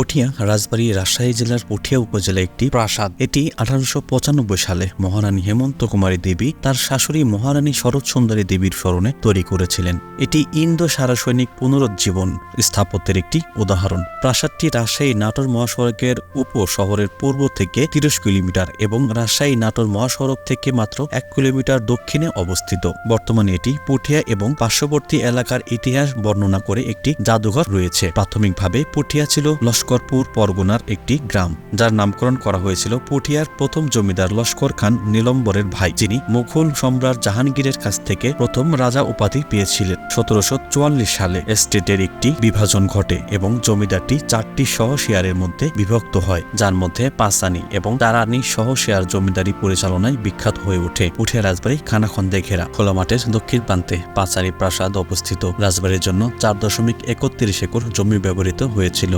পটিয়া রাজবাড়ী রাজশাহী জেলার পটিয়া উপজেলা একটি প্রাসাদ। এটি আঠারোশো পঁচানব্বই সালে মহারানী হেমন্ত কুমারী দেবী তার শাশুড়ি মহারানী শরৎ সুন্দরী দেবীর স্মরণে তৈরি করেছিলেন। এটি ইন্দো সারাসৈনিক পুনরুজ্জীবন স্থাপত্যের একটি উদাহরণ। প্রাসাদটি রাজশাহী নাটোর মহাসড়কের উপ শহরের পূর্ব থেকে তিরিশ কিলোমিটার এবং রাজশাহী নাটোর মহাসড়ক থেকে মাত্র এক কিলোমিটার দক্ষিণে অবস্থিত। বর্তমানে এটি পুঠিয়া এবং পার্শ্ববর্তী এলাকার ইতিহাস বর্ণনা করে একটি জাদুঘর রয়েছে। প্রাথমিকভাবে পুঠিয়া ছিল লস্করপুর পরগনার একটি গ্রাম, যার নামকরণ করা হয়েছিল পুঠিয়ার প্রথম জমিদার লস্কর খান নীলম্বরের ভাই, যিনি মুঘল সম্রাট জাহাঙ্গীরের কাছ থেকে প্রথম রাজা উপাধি পেয়েছিলেন। সতেরোশো চুয়াল্লিশ সালে এস্টেটের একটি বিভাজন ঘটে এবং জমিদারটি চারটি সহ শেয়ারের মধ্যে বিভক্ত হয়, যার মধ্যে পাঁচানি এবং তারানি সহ শেয়ার জমিদারি পরিচালনায় বিখ্যাত হয়ে ওঠে। পুঠিয়া রাজবাড়ি খানাখন্দে ঘেরা খোলা মাঠের দক্ষিণ প্রান্তে পাঁচানি প্রাসাদ অবস্থিত। রাজবাড়ির জন্য চার দশমিক একত্রিশ একর জমি ব্যবহৃত হয়েছিল।